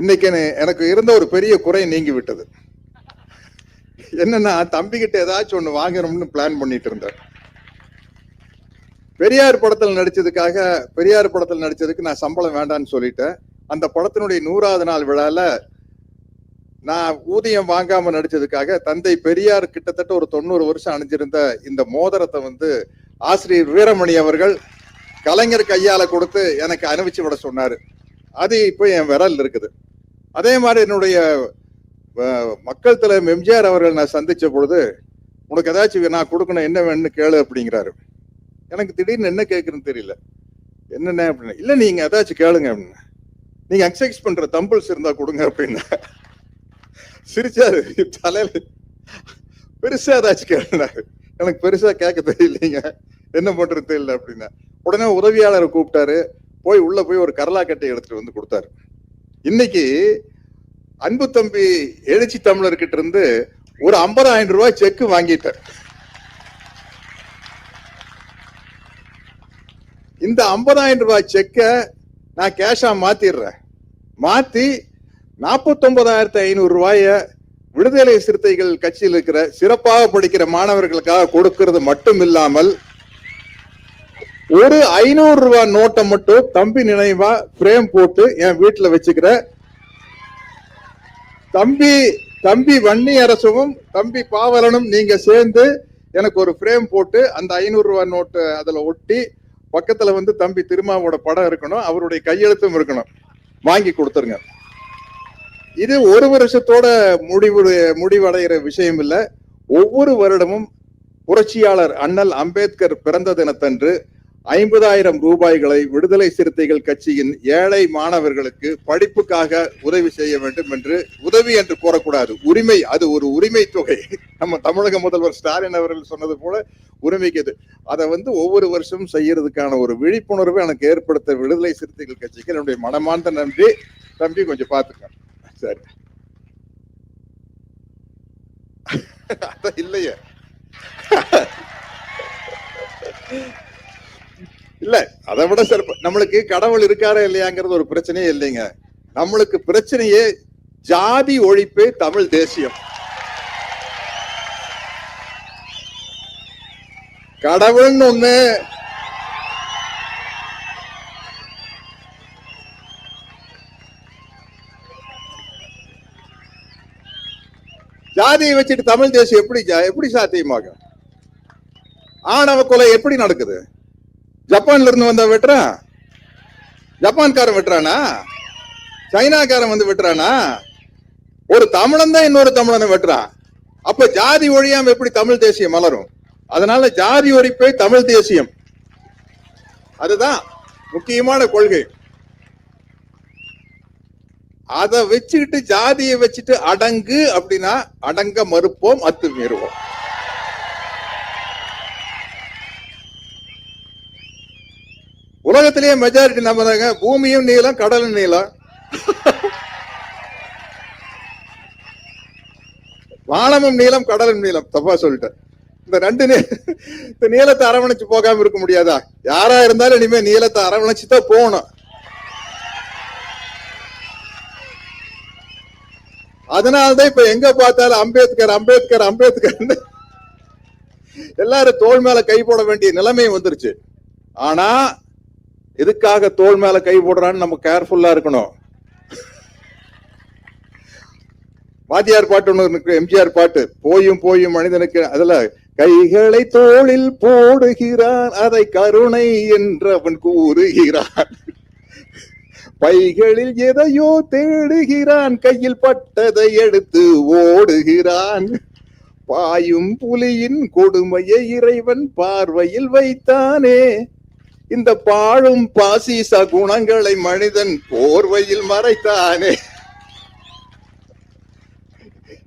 இன்னைக்கு எனக்கு இருந்த ஒரு பெரிய குறை நீங்கி விட்டது. என்னன்னா தம்பி கிட்ட ஏதாச்சும் ஒண்ணு வாங்கணும்னு பிளான் பண்ணிட்டு இருந்தேன். பெரியார் படத்தில் நடிச்சதுக்காக பெரியார் படத்தில் நடிச்சதுக்கு நான் சம்பளம் வேண்டான்னு சொல்லிட்டேன். அந்த படத்தினுடைய நூறாவது நாள் விழால நான் ஊதியம் வாங்காம நடிச்சதுக்காக தந்தை பெரியார் கிட்டத்தட்ட ஒரு தொண்ணூறு வருஷம் அணிஞ்சிருந்த இந்த மோதிரத்தை வந்து ஆசிரியர் வீரமணி அவர்கள் கலைஞர் கையால கொடுத்து எனக்கு அனுப்பிச்சு விட சொன்னாரு. அது இப்போ என் விரல் இருக்குது. அதே மாதிரி என்னுடைய மக்கள் தலைவர் எம்ஜிஆர் அவர்கள் நான் சந்திச்ச பொழுது உனக்கு ஏதாச்சும் நான் கொடுக்கணும் என்ன வேணும்னு கேளு அப்படிங்கிறாரு. எனக்கு திடீர்னு என்ன கேட்குறேன்னு தெரியல. என்னென்ன அப்படின்னு. இல்லை நீங்கள் ஏதாச்சும் கேளுங்க அப்படின்னு. நீங்கள் எக்ஸசைஸ் பண்ணுற தம்பிள்ஸ் இருந்தால் கொடுங்க அப்படின்னு. சிரிச்சாரு தலையில் பெருசா ஏதாச்சும் கேளுனாரு எனக்கு பெருசாக கேட்க தெரியலைங்க. என்ன பண்ணுறது தெரியல அப்படின்னா. உடனே உதவியாளரை கூப்பிட்டாரு. போய் உள்ளே போய் ஒரு கரலா கட்டை எடுத்துட்டு வந்து கொடுத்தாரு. இன்னைக்கு அன்பு தம்பி எழுச்சி தமிழர்கிட்ட இருந்து ஒரு 50000 ரூபாய் செக் வாங்கிட்டார். இந்த 50000 ரூபாய் செக்கை நான் கேஷா மாத்திடுறேன். மாத்தி நாற்பத்தொன்பதாயிரத்தி ஐநூறு ரூபாய விடுதலை சிறுத்தைகள் கட்சியில் இருக்கிற சிறப்பாக படிக்கிற மாணவர்களுக்காக கொடுக்கிறது மட்டும் இல்லாமல் ஒரு ஐநூறு ரூபாய் நோட்டை மட்டும் தம்பி நினைவா பிரேம் போட்டு என் வீட்டுல வச்சுக்கிற. தம்பி தம்பி வன்னி அரசும் தம்பி பாவலனும் நீங்க சேர்ந்து எனக்கு ஒரு ஃப்ரேம் போட்டு அந்த ஐநூறு ரூபாய் நோட்டு அதுல ஒட்டி பக்கத்துல வந்து தம்பி திருமாவோட படம் இருக்கணும் அவருடைய கையெழுத்தும் இருக்கணும். வாங்கி கொடுத்துருங்க. இது ஒரு வருஷத்தோட முடிவு முடிவடைகிற விஷயம் இல்லை. ஒவ்வொரு வருடமும் புரட்சியாளர் அண்ணல் அம்பேத்கர் பிறந்த தினத்தன்று ஐம்பதாயிரம் ரூபாய்களை விடுதலை சிறுத்தைகள் கட்சியின் ஏழை மாணவர்களுக்கு படிப்புக்காக உதவி செய்ய வேண்டும் என்று உதவி என்று கூறக்கூடாது. உரிமை அது ஒரு உரிமை தொகை. நம்ம தமிழக முதல்வர் ஸ்டாலின் அவர்கள் சொன்னது போல உரிமைக்கு அது அதை வந்து ஒவ்வொரு வருஷமும் செய்யறதுக்கான ஒரு விழிப்புணர்வு எனக்கு ஏற்படுத்த விடுதலை சிறுத்தைகள் கட்சிக்கு என்னுடைய மனமார்ந்த நன்றி. தம்பி கொஞ்சம் பார்த்துக்க. சரி. அதான் இல்லையே. இல்ல அதை விட சிறப்பு. நம்மளுக்கு கடவுள் இருக்காரா இல்லையாங்கிறது ஒரு பிரச்சனையே இல்லைங்க. நம்மளுக்கு பிரச்சனையே ஜாதி ஒழிப்பு தமிழ் தேசியம். கடவுள்னு ஒண்ணு ஜாதியை வச்சுட்டு தமிழ் தேசியம் எப்படி ஜா- எப்படி சாத்தியமாகும்? ஆணவ கொலை எப்படி நடக்குது? ஜப்பான்ல இருந்து வந்தா வெட்டுறான். ஜப்பான்காரன் வெட்டுறானா? சைனாக்காரன் வந்து வெட்டுறானா? ஒரு தமிழன் தான் இன்னொரு தமிழனை வெட்டுறான். அப்ப ஜாதி ஒழியாம எப்படி தமிழ் தேசியம் மலரும்? அதனால ஜாதி ஒழிப்பே தமிழ் தேசியம். அதுதான் முக்கியமான கொள்கை. அதை வச்சுக்கிட்டு ஜாதியை வச்சுட்டு அடங்கு அப்படின்னா அடங்க மறுப்போம் அத்து மீறுவோம். உலகத்திலேயே மெஜாரிட்டி நம்ம தாங்க. பூமியும் நீளம் கடலும் நீளம். வானமும் நீளம் கடலும் நீளம். தப்பா சொல்லிட்டேன். இந்த ரெண்டு இந்த நீளத்தை அரவணைச்சு போகாம இருக்க முடியாதா? யாரா இருந்தாலும் இனிமே நீளத்தை அரவணைச்சு தான் போகணும். அதனாலதான் இப்ப எங்க பார்த்தாலும் அம்பேத்கர் அம்பேத்கர் அம்பேத்கர் எல்லாரும் தோல் மேல கை போட வேண்டிய நிலைமை வந்துருச்சு. ஆனா எதுக்காக தோல் மேல கை போடுறான்னு நம்ம கேர்ஃபுல்லா இருக்கணும். வாத்தியார் பாட்டு ஒன்று இருக்கு எம்ஜிஆர் பாட்டு. போயும் போயும் மனிதனுக்கு அதுல கைகளை தோளில் போடுகிறான் அதை கருணை என்று அவன் கூறுகிறான். பைகளில் எதையோ தேடுகிறான் கையில் பட்டதை எடுத்து ஓடுகிறான். பாயும் புலியின் கொடுமையை இறைவன் பார்வையில் வைத்தானே இந்த பாழும் பாசிச குணங்களை மனிதன் போர்வையில் மறைத்தானே.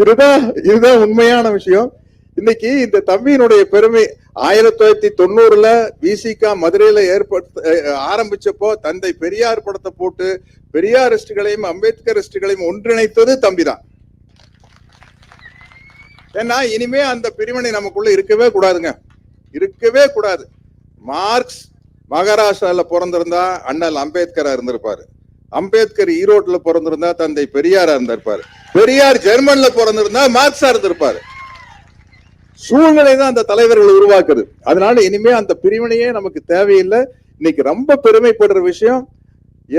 இதுதான் இதுதான் உண்மையான விஷயம். இன்னைக்கு இந்த தம்பியினுடைய பெருமை ஆயிரத்தி தொள்ளாயிரத்தி தொண்ணூறுல விசிகா மதுரையில ஏற்படுத்த ஆரம்பிச்சப்போ தந்தை பெரியார் படத்தை போட்டு பெரியாரிஸ்டுகளையும் அம்பேத்கரிஸ்டுகளையும் ஒன்றிணைத்தது தம்பிதான். ஏன்னா இனிமே அந்த பிரிவினை நமக்குள்ள இருக்கவே கூடாதுங்க. இருக்கவே கூடாது. மார்க்ஸ் மகாராஷ்டிராவில் பிறந்திருந்தா அண்ணல் அம்பேத்கரா இருந்திருப்பாரு. அம்பேத்கர் ஈரோட்ல பிறந்திருந்தா தந்தை பெரியாரா இருந்திருப்பாரு. பெரியார் ஜெர்மன்ல பிறந்திருந்தா மார்க்ஸா இருந்திருப்பாரு. சூழ்நிலை தான் அந்த தலைவர்கள் உருவாக்குது. அதனால இனிமே அந்த பிரிவினையே நமக்கு தேவையில்லை. இன்னைக்கு ரொம்ப பெருமைப்படுற விஷயம்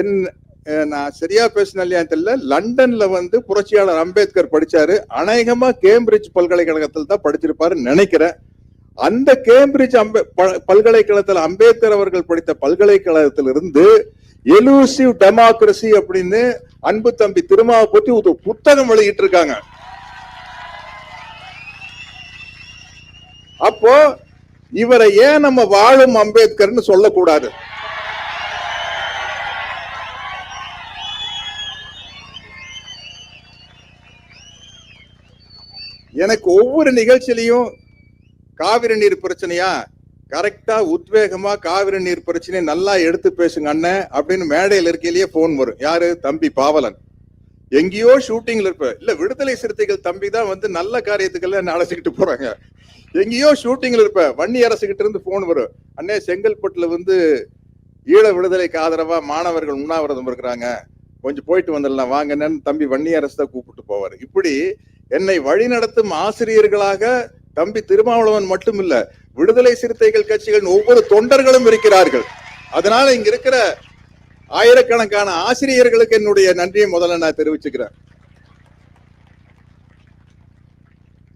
என் நான் சரியா பேசினேன் இல்லையா தெரியல. லண்டன்ல வந்து புரட்சியாளர் அம்பேத்கர் படிச்சாரு. அநேகமா கேம்பிரிட்ஜ் பல்கலைக்கழகத்தில் தான் படிச்சிருப்பாருன்னு நினைக்கிறேன். அந்த கேம்பிரிட்ஜ் அம்பே ப- பல்கலைக்கழகத்தில் அம்பேத்கர் அவர்கள் படித்த பல்கலைக்கழகத்திலிருந்து எலூசிவ் டெமோக்ரஸி அப்படின்னு அன்பு தம்பி திருமாவை பத்தி ஒரு புத்தகம் வெளியிட்டு இருக்காங்க அப்போ இவரை ஏன் நம்ம வாழும் அம்பேத்கர்னு சொல்லக்கூடாது? எனக்கு ஒவ்வொரு நிகழ்ச்சியிலையும் காவிரி நீர் பிரச்சனையா? கரெக்டா உத்வேகமா காவிரி நீர் பிரச்சனையை நல்லா எடுத்து பேசுங்க அண்ணன் அப்படின்னு மேடையில் இருக்கையிலேயே போன் வரும். யாரு? தம்பி பாவலன். எங்கேயோ ஷூட்டிங்ல இருப்ப. இல்ல விடுதலை சிறுத்தைகள் தம்பி தான் வந்து நல்ல காரியத்துக்கெல்லாம் என்ன அழைச்சிக்கிட்டு போறாங்க. எங்கேயோ ஷூட்டிங்ல இருப்ப. வன்னி அரசுகிட்ட இருந்து போன் வரும். அண்ணே செங்கல்பட்டுல வந்து ஈழ விடுதலைக்கு ஆதரவா மாணவர்கள் உண்ணாவிரதம் இருக்கிறாங்க. கொஞ்சம் போயிட்டு வந்துடலாம். வாங்கன்னு தம்பி வன்னி அரசு தான் கூப்பிட்டு போவார். இப்படி என்னை வழிநடத்தும் ஆசிரியர்களாக தம்பி திருமாவளவன் மட்டும் இல்ல விடுதலை சிறுத்தைகள் கட்சிகளின் ஒவ்வொரு தொண்டர்களும் இருக்கிறார்கள். அதனால இங்க இருக்கிற ஆயிரக்கணக்கான ஆசிரியர்களுக்கு என்னுடைய நன்றியை முதல்ல நான் தெரிவிச்சுக்கிறேன்.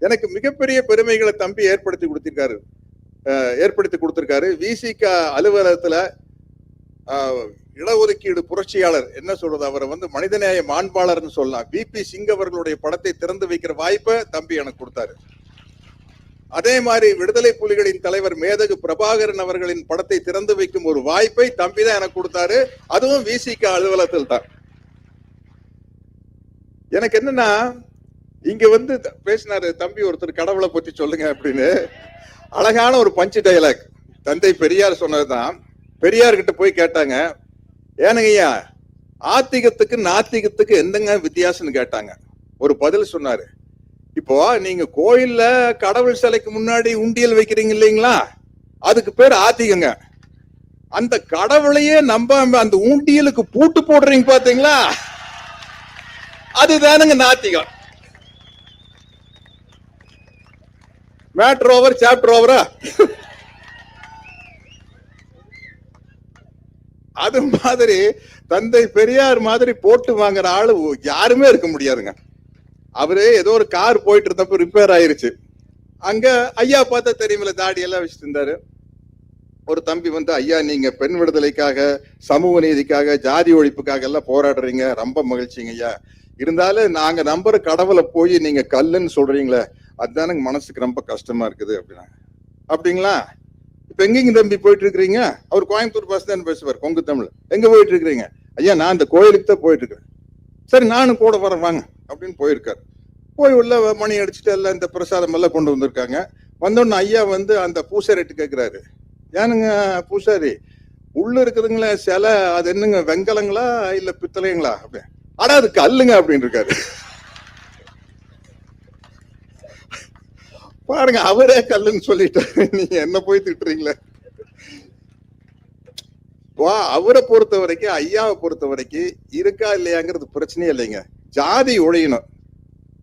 எனக்கு மிகப்பெரிய பெருமைகளை தம்பி ஏற்படுத்தி கொடுத்திருக்காரு. ஏற்படுத்தி கொடுத்திருக்காரு. விசிக அலுவலகத்துல இடஒதுக்கீடு புரட்சியாளர் என்ன சொல்றது அவரை வந்து மனிதநேய மாண்பாளர்னு சொல்லலாம். பி பி சிங் அவர்களுடைய படத்தை திறந்து வைக்கிற வாய்ப்பை தம்பி எனக்கு கொடுத்தாரு. அதே மாதிரி விடுதலை புலிகளின் தலைவர் மேதகு பிரபாகரன் அவர்களின் படத்தை திறந்து வைக்கும் ஒரு வாய்ப்பை தம்பி தான் எனக்கு கொடுத்தாரு. அதுவும் விசிக அலுவலகத்தில் தான். எனக்கு என்னன்னா இங்க வந்து த- பேசினாரு தம்பி ஒருத்தர் கடவுளை பத்தி சொல்லுங்க அப்படின்னு. அழகான ஒரு பஞ்சு டைலாக் தந்தை பெரியார் சொன்னதுதான் பெரியார் கிட்ட போய் கேட்டாங்க. ஏனங்கய்யா ஆத்திகத்துக்கு நாத்திகத்துக்கு என்னங்க வித்தியாசம்னு கேட்டாங்க. ஒரு பதில் சொன்னாரு. இப்போ நீங்க கோயில்ல கடவுள் சிலைக்கு முன்னாடி உண்டியல் வைக்கிறீங்க இல்லைங்களா? அதுக்கு பேர் ஆத்திகங்க. அந்த கடவுளையே நம்பாம அந்த உண்டியலுக்கு பூட்டு போடுறீங்க பாத்தீங்களா? அதுதானுங்க நாத்திகம் மேட்ரு ஓவர் சாப்டர் ஓவரா அது மாதிரி தந்தை பெரியார் மாதிரி போட்டு வாங்குற ஆளு யாருமே இருக்க முடியாதுங்க. அவரு ஏதோ ஒரு கார் போயிட்டு இருந்தப்ப ரிப்பேர் ஆயிருச்சு. அங்க ஐயா பார்த்தா தெரியுமில்ல தாடி எல்லாம் வச்சுட்டு இருந்தாரு. ஒரு தம்பி வந்து ஐயா நீங்க பெண் விடுதலைக்காக சமூக நீதிக்காக ஜாதி ஒழிப்புக்காக எல்லாம் போராடுறீங்க. ரொம்ப மகிழ்ச்சிங்க ஐயா. இருந்தாலும் நாங்க நம்புற கடவுளை போய் நீங்க கல்லுன்னு சொல்றீங்களே அதுதானங்க மனசுக்கு ரொம்ப கஷ்டமா இருக்குது அப்படின்னா அப்படிங்களா? இப்ப எங்கேங்க தம்பி போயிட்டு இருக்கிறீங்க அவர் கோயம்புத்தூர் பஸ் தான் பேசுவார் கொங்கு தமிழ். எங்க போயிட்டு இருக்கிறீங்க ஐயா நான் இந்த கோயிலுக்கு தான் போயிட்டு இருக்கிறேன் சரி நானும் கூட வரேன் வாங்க. அப்படின்னு போயிருக்காரு. போய் உள்ள மணி அடிச்சுட்டு எல்லாம் இந்த பிரசாதம் எல்லாம் கொண்டு வந்திருக்காங்க. வந்தோடனே ஐயா வந்து அந்த பூசாரிட்டு கேட்குறாரு ஏனுங்க பூசாரி உள்ள இருக்கிறதுங்களே சில அது என்னங்க வெங்கலங்களா இல்ல பித்தளைங்களா அப்படி ஆனா அது கல்லுங்க அப்படின்னு இருக்காரு பாருங்க அவரே கல்லுன்னு சொல்லிட்டாரு. நீங்க என்ன போய் திட்டுறீங்களே? வா அவரை பொறுத்த வரைக்கும் ஐயாவை பொறுத்த வரைக்கும் இருக்கா இல்லையாங்கிறது பிரச்சனையே இல்லைங்க. ஜாதி ஒழியணும்.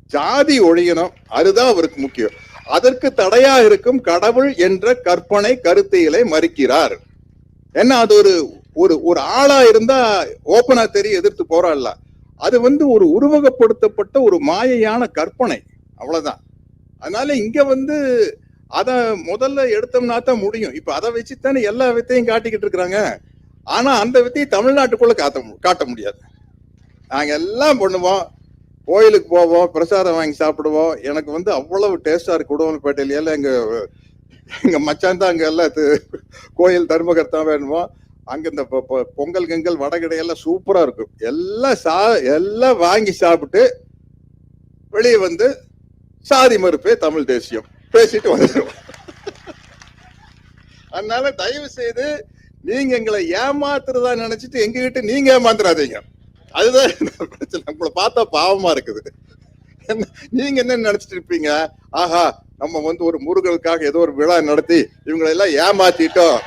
ஜாதி ஒழியணும். அதுதான் அவருக்கு முக்கியம். அதற்கு தடையா இருக்கும் கடவுள் என்ற கற்பனை கருத்தியலை மறுக்கிறார். ஏன்னா அது ஒரு ஒரு ஒரு ஆளா இருந்தா ஓப்பனா தெரிய எதிர்த்து போராடலாம் அது வந்து ஒரு உருவகப்படுத்தப்பட்ட ஒரு மாயையான கற்பனை. அவ்வளவுதான். அதனால இங்க வந்து அத முதல்ல எடுத்தோம்னா தான் முடியும். இப்ப அதை வச்சு தானே எல்லா வித்தையும் காட்டிக்கிட்டு இருக்கிறாங்க. ஆனா அந்த வித்தையை தமிழ்நாட்டுக்குள்ள காட்ட காட்ட முடியாது. நாங்கள் எல்லாம் பண்ணுவோம். கோயிலுக்கு போவோம் பிரசாதம் வாங்கி சாப்பிடுவோம். எனக்கு வந்து அவ்வளவு டேஸ்டாக இருக்கு உடவன்பேட்டையில எல்லாம் எங்கள் எங்க மச்சான் தான் அங்கே எல்லாம் கோயில் தர்மகர்த்தா வேணுமோ அங்கே இந்த பொ- பொங்கல் கெங்கல் வடகடையெல்லாம் சூப்பராக இருக்கும். எல்லாம் சா எல்லாம் வாங்கி சாப்பிட்டு வெளியே வந்து சாதி மறுப்பே தமிழ் தேசியம். பேசிட்டு வந்துடுவோம் அதனால தயவு செய்து நீங்க எங்களை ஏமாத்துறதா நினைச்சிட்டு எங்ககிட்ட நீங்க ஏமாத்துறாதீங்க அதுதான் பிரச்சனை? நம்மளை பார்த்தா பாவமா இருக்குது. நீங்க என்ன நினைச்சிட்டு இருப்பீங்க? ஆஹா நம்ம வந்து ஒரு முருகனுக்காக ஏதோ ஒரு விழா நடத்தி இவங்களை எல்லாம் ஏமாத்திட்டோம்.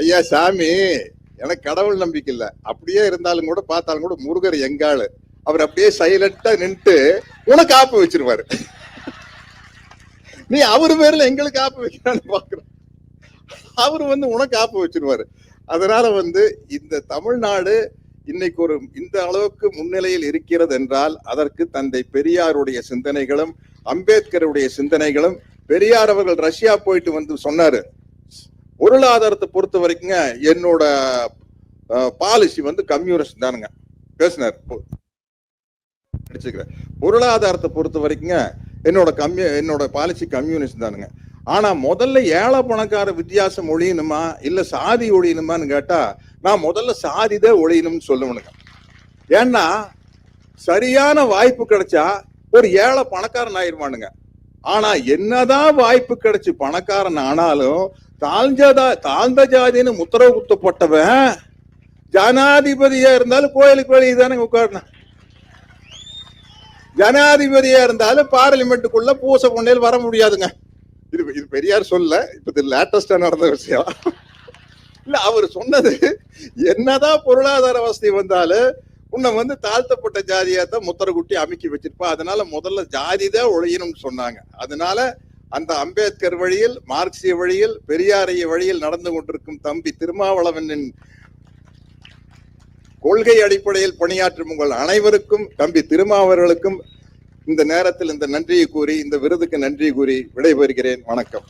ஐயா சாமி எனக்கு கடவுள் நம்பிக்கை இல்ல. அப்படியே இருந்தாலும் கூட பார்த்தாலும் கூட முருகர் எங்காளு அவர் அப்படியே சைலண்டா நின்று உனக்கு ஆப்பு வச்சிருவாரு. நீ அவர் பேர்ல எங்களுக்கு ஆப்பு வைக்கிறான்னு பாக்குறோம் அவர் வந்து உனக்கு ஆப்பு வச்சிருவாரு. அதனால வந்து இந்த தமிழ்நாடு இன்னைக்கு ஒரு இந்த அளவுக்கு முன்னிலையில் இருக்கிறது என்றால் அதற்கு தந்தை பெரியாருடைய சிந்தனைகளும் அம்பேத்கருடைய சிந்தனைகளும் பெரியார் அவர்கள் ரஷ்யா போயிட்டு வந்து சொன்னாரு. பொருளாதாரத்தை பொறுத்த வரைக்குங்க என்னோட பாலிசி வந்து கம்யூனிஸ்ட் தானுங்க. பேசினார். பொருளாதாரத்தை பொறுத்த வரைக்குங்க என்னோட கம்யூ என்னோட பாலிசி கம்யூனிஸ்ட் தானுங்க. ஆனா முதல்ல ஏழை பணக்கார வித்தியாசம் ஒழியணுமா இல்ல சாதி ஒழியணுமான்னு கேட்டா நான் முதல்ல சாதி தான் ஒழியணும்னு சொல்லுவனுங்க. ஏன்னா சரியான வாய்ப்பு கிடைச்சா ஒரு ஏழை பணக்காரன் ஆயிருவானுங்க. ஆனா என்னதான் வாய்ப்பு கிடைச்சு பணக்காரன் ஆனாலும் தாழ்ந்ததா தாழ்ந்த ஜாதின்னு முத்தரவு குத்தப்பட்டவன் ஜனாதிபதியா இருந்தாலும் கோயிலுக்கு வெளியே தானே உட்காரணும். ஜனாதிபதியா இருந்தாலும் பார்லிமெண்ட்டுக்குள்ள பூச கொண்டையில் வர முடியாதுங்க. இது இது பெரியார் சொல்ல இப்ப இது லேட்டஸ்டா நடந்த விஷயம். இல்ல அவர் சொன்னது என்னதான் பொருளாதார வசதி வந்தாலும் உன்னை வந்து தாழ்த்தப்பட்ட ஜாதியா தான் முத்திர குட்டி அமுக்கி வச்சிருப்பா. அதனால முதல்ல ஜாதி தான் ஒழியணும்னு சொன்னாங்க. அதனால அந்த அம்பேத்கர் வழியில் மார்க்சிய வழியில் பெரியாரிய வழியில் நடந்து கொண்டிருக்கும் தம்பி திருமாவளவனின் கொள்கை அடிப்படையில் பணியாற்றும் உங்கள் அனைவருக்கும் தம்பி திருமாவர்களுக்கும் இந்த நேரத்தில் இந்த நன்றியை கூறி இந்த விருதுக்கு நன்றி கூறி விடைபெறுகிறேன். வணக்கம்.